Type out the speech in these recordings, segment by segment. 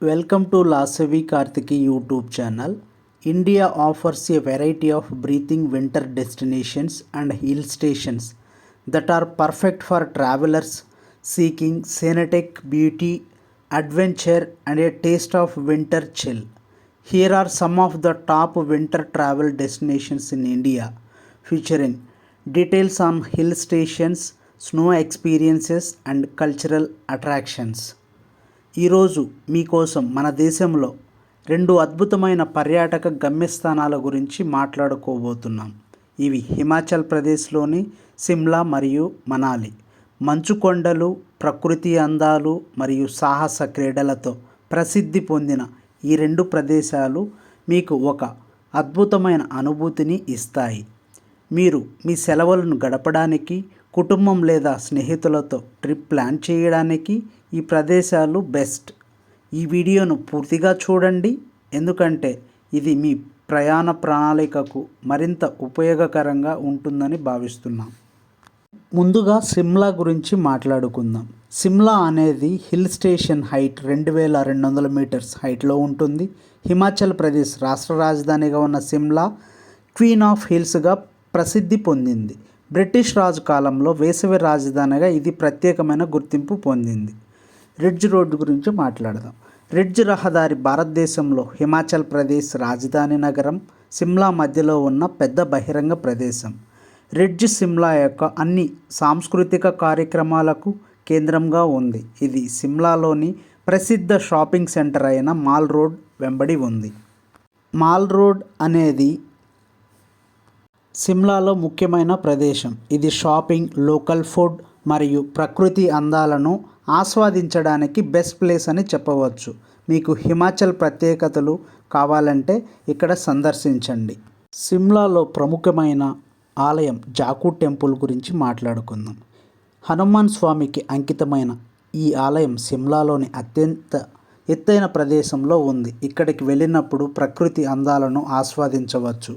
Welcome to Lasavi Karthiki YouTube channel. India offers a variety of breathing winter destinations and hill stations that are perfect for travelers seeking scenic beauty, adventure, and a taste of winter chill. Here are some of the top winter travel destinations in India, featuring details on hill stations, snow experiences, and cultural attractions. ఈరోజు మీకోసం మన దేశంలో రెండు అద్భుతమైన పర్యాటక గమ్యస్థానాల గురించి మాట్లాడుకోబోతున్నాం. ఇవి హిమాచల్ ప్రదేశ్లోని సిమ్లా మరియు మనాలి. మంచు కొండలు ప్రకృతి అందాలు మరియు సాహస క్రీడలతో ప్రసిద్ధి పొందిన ఈ రెండు ప్రదేశాలు మీకు ఒక అద్భుతమైన అనుభూతిని ఇస్తాయి. మీరు మీ సెలవులను గడపడానికి కుటుంబం లేదా స్నేహితులతో ట్రిప్ ప్లాన్ చేయడానికి ఈ ప్రదేశాలు బెస్ట్. ఈ వీడియోను పూర్తిగా చూడండి. ఎందుకంటే ఇది మీ ప్రయాణ ప్రణాళికకు మరింత ఉపయోగకరంగా ఉంటుందని భావిస్తున్నాం. ముందుగా సిమ్లా గురించి మాట్లాడుకుందాం. సిమ్లా అనేది హిల్ స్టేషన్ హైట్ రెండు వేల రెండు వందల మీటర్స్ హైట్లో ఉంటుంది. హిమాచల్ ప్రదేశ్ రాష్ట్ర రాజధానిగా ఉన్న సిమ్లా క్వీన్ ఆఫ్ హిల్స్గా ప్రసిద్ధి పొందింది. బ్రిటిష్ రాజు కాలంలో వేసవి రాజధానిగా ఇది ప్రత్యేకమైన గుర్తింపు పొందింది. రిడ్జ్ రోడ్డు గురించి మాట్లాడదాం. రిడ్జ్ రహదారి భారతదేశంలో హిమాచల్ ప్రదేశ్ రాజధాని నగరం సిమ్లా మధ్యలో ఉన్న పెద్ద బహిరంగ ప్రదేశం. రిడ్జ్ సిమ్లా యొక్క అన్ని సాంస్కృతిక కార్యక్రమాలకు కేంద్రంగా ఉంది. ఇది సిమ్లాలోని ప్రసిద్ధ షాపింగ్ సెంటర్ అయిన మాల్ రోడ్ వెంబడి ఉంది. మాల్ రోడ్ అనేది సిమ్లాలో ముఖ్యమైన ప్రదేశం. ఇది షాపింగ్ లోకల్ ఫుడ్ మరియు ప్రకృతి అందాలను ఆస్వాదించడానికి బెస్ట్ ప్లేస్ అని చెప్పవచ్చు. మీకు హిమాచల్ ప్రత్యేకతలు కావాలంటే ఇక్కడ సందర్శించండి. సిమ్లాలో ప్రముఖమైన ఆలయం జాకు టెంపుల్ గురించి మాట్లాడుకుందాం. హనుమాన్ స్వామికి అంకితమైన ఈ ఆలయం సిమ్లాలోని అత్యంత ఎత్తైన ప్రదేశంలో ఉంది. ఇక్కడికి వెళ్ళినప్పుడు ప్రకృతి అందాలను ఆస్వాదించవచ్చు.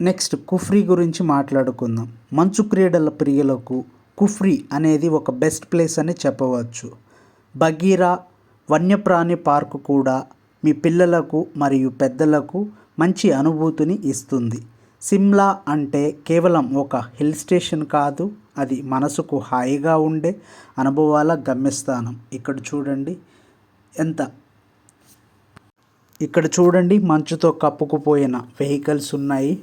నెక్స్ట్ కుఫ్రీ గురించి మాట్లాడుకుందాం. మంచు క్రీడల ప్రియులకు కుఫ్రీ అనేది ఒక బెస్ట్ ప్లేస్ అని చెప్పవచ్చు. బగీరా వన్యప్రాణి పార్కు కూడా మీ పిల్లలకు మరియు పెద్దలకు మంచి అనుభూతిని ఇస్తుంది. సిమ్లా అంటే కేవలం ఒక హిల్ స్టేషన్ కాదు అది మనసుకు హాయిగా ఉండే అనుభవాల గమ్యస్థానం. ఇక్కడ చూడండి ఎంత. ఇక్కడ చూడండి మంచుతో కప్పుకుపోయిన వెహికల్స్ ఉన్నాయి.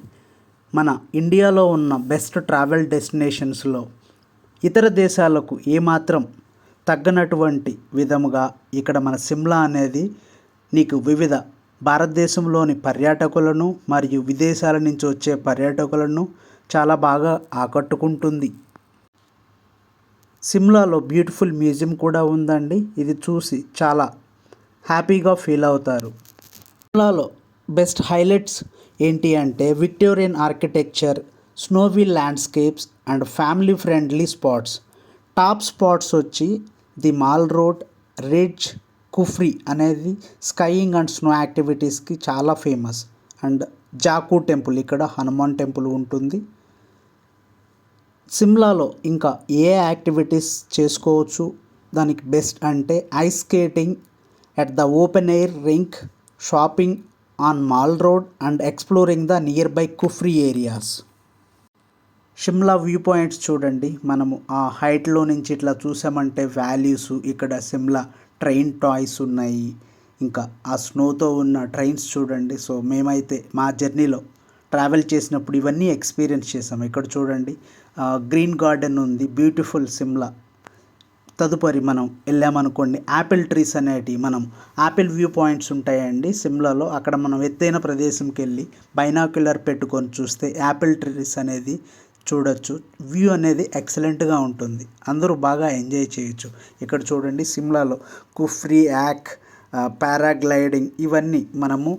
మన ఇండియాలో ఉన్న బెస్ట్ ట్రావెల్ డెస్టినేషన్స్లో ఇతర దేశాలకు ఏమాత్రం తగ్గనటువంటి విధముగా ఇక్కడ మన సిమ్లా అనేది నీకు వివిధ భారతదేశంలోని పర్యాటకులను మరియు విదేశాల నుంచి వచ్చే పర్యాటకులను చాలా బాగా ఆకట్టుకుంటుంది. సిమ్లాలో బ్యూటిఫుల్ మ్యూజియం కూడా ఉందండి. ఇది చూసి చాలా హ్యాపీగా ఫీల్ అవుతారు. సిమ్లాలో బెస్ట్ హైలైట్స్ ఏంటి అంటే Victorian architecture snowy landscapes and family friendly spots top spots వచ్చి the mall road ridge Kufri అనేది స్కైయింగ్ అండ్ స్నో యాక్టివిటీస్కి చాలా ఫేమస్. అండ్ జాకు టెంపుల్ ఇక్కడ హనుమాన్ టెంపుల్ ఉంటుంది. సిమ్లాలో ఇంకా ఏ యాక్టివిటీస్ చేసుకోవచ్చు? దానికి బెస్ట్ అంటే ice skating at the open air rink shopping on mall road and exploring the nearby Kufri areas Shimla view points చూడండి. మనము ఆ హైట్లో నుంచి ఇట్లా చూసామంటే వ్యాలీస్ ఇక్కడ సిమ్లా ట్రైన్ టాయ్స్ ఉన్నాయి. ఇంకా ఆ స్నోతో ఉన్న ట్రైన్స్ చూడండి. సో మేమైతే మా జర్నీలో ట్రావెల్ చేసినప్పుడు ఇవన్నీ ఎక్స్పీరియన్స్ చేసాము ఇక్కడ చూడండి. గ్రీన్ గార్డెన్ ఉంది. బ్యూటిఫుల్ సిమ్లా తదుపరి మనం వెళ్ళామనుకోండి. యాపిల్ ట్రీస్ అనేటివి మనం యాపిల్ వ్యూ పాయింట్స్ ఉంటాయండి సిమ్లాలో అక్కడ మనం ఎత్తైన ప్రదేశంకి వెళ్ళి బైనాక్యులర్ పెట్టుకొని చూస్తే యాపిల్ ట్రీస్ అనేది చూడొచ్చు. వ్యూ అనేది ఎక్సలెంట్గా ఉంటుంది. అందరూ బాగా ఎంజాయ్ చేయొచ్చు. ఇక్కడ చూడండి సిమ్లాలో కుఫ్రీ యాక్ పారాగ్లైడింగ్ ఇవన్నీ మనము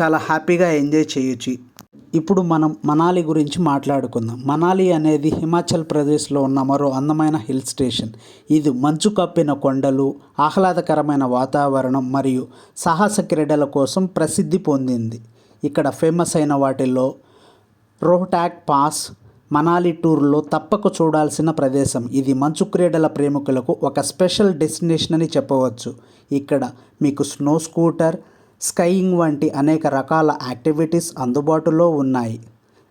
చాలా హ్యాపీగా ఎంజాయ్ చేయొచ్చు. ఇప్పుడు మనం మనాలి గురించి మాట్లాడుకుందాం. మనాలి అనేది హిమాచల్ ప్రదేశ్లో ఉన్న మరో అందమైన హిల్ స్టేషన్ ఇది మంచు కప్పిన కొండలు ఆహ్లాదకరమైన వాతావరణం మరియు సాహస క్రీడల కోసం ప్రసిద్ధి పొందింది. ఇక్కడ ఫేమస్ అయిన వాటిల్లో రోహ్టాక్ పాస్ మనాలి టూర్లో తప్పక చూడాల్సిన ప్రదేశం. ఇది మంచు క్రీడల ప్రేమికులకు ఒక స్పెషల్ డెస్టినేషన్ అని చెప్పవచ్చు. ఇక్కడ మీకు స్నో స్కూటర్ స్కైయింగ్ వంటి అనేక రకాల యాక్టివిటీస్ అందుబాటులో ఉన్నాయి.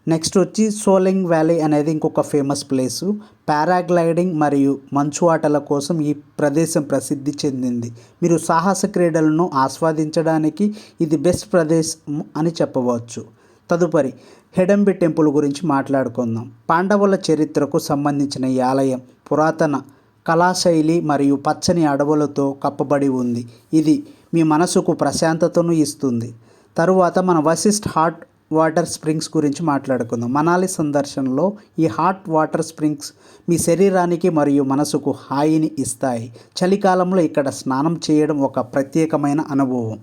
నెక్స్ట్ వచ్చి సోలింగ్ వ్యాలీ అనేది ఇంకొక ఫేమస్ ప్లేసు. పారాగ్లైడింగ్ మరియు మంచు ఆటల కోసం ఈ ప్రదేశం ప్రసిద్ధి చెందింది. మీరు సాహస క్రీడలను ఆస్వాదించడానికి ఇది బెస్ట్ ప్రదేశం అని చెప్పవచ్చు. తదుపరి హెడంబి టెంపుల్ గురించి మాట్లాడుకుందాం. పాండవుల చరిత్రకు సంబంధించిన ఈ ఆలయం పురాతన కళాశైలి మరియు పచ్చని అడవులతో కప్పబడి ఉంది. ఇది మీ మనసుకు ప్రశాంతతను ఇస్తుంది. తరువాత మన వశిష్ఠ్ హాట్ వాటర్ స్ప్రింగ్స్ గురించి మాట్లాడుకుందాం. మనాలి సందర్శనలో ఈ హాట్ వాటర్ స్ప్రింగ్స్ మీ శరీరానికి మరియు మనసుకు హాయిని ఇస్తాయి. చలికాలంలో ఇక్కడ స్నానం చేయడం ఒక ప్రత్యేకమైన అనుభవం.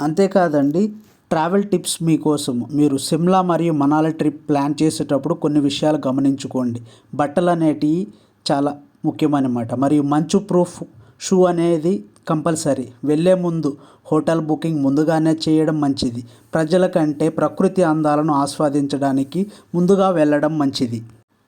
అంతేకాదండి ట్రావెల్ టిప్స్ మీకోసం మీరు సిమ్లా మరియు మనాలి ట్రిప్ ప్లాన్ చేసేటప్పుడు కొన్ని విషయాలు గమనించుకోండి. బట్టలు అనేటివి చాలా ముఖ్యమన్నమాట. మరియు మంచు ప్రూఫ్ షూ అనేది కంపల్సరీ. వెళ్ళే ముందు హోటల్ బుకింగ్ ముందుగానే చేయడం మంచిది. ప్రజల కంటే ప్రకృతి అందాలను ఆస్వాదించడానికి ముందుగా వెళ్ళడం మంచిది.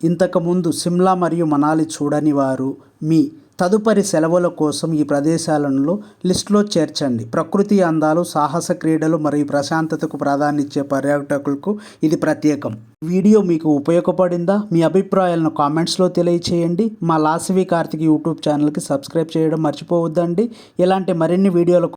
ఇంతకుముందు సిమ్లా మరియు మనాలి చూడని వారు మీ తదుపరి సెలవుల కోసం ఈ ప్రదేశాలను లిస్టులో చేర్చండి. ప్రకృతి అందాలు సాహస క్రీడలు మరియు ప్రశాంతతకు ప్రాధాన్యమిచ్చే పర్యాటకులకు ఇది ప్రత్యేకం. వీడియో మీకు ఉపయోగపడిందా? మీ అభిప్రాయాలను కామెంట్స్లో తెలియచేయండి. మా లాస్వి కార్తిక్ యూట్యూబ్ ఛానల్కి సబ్స్క్రైబ్ చేయడం మర్చిపోవద్దండి. ఇలాంటి మరిన్ని వీడియోలకు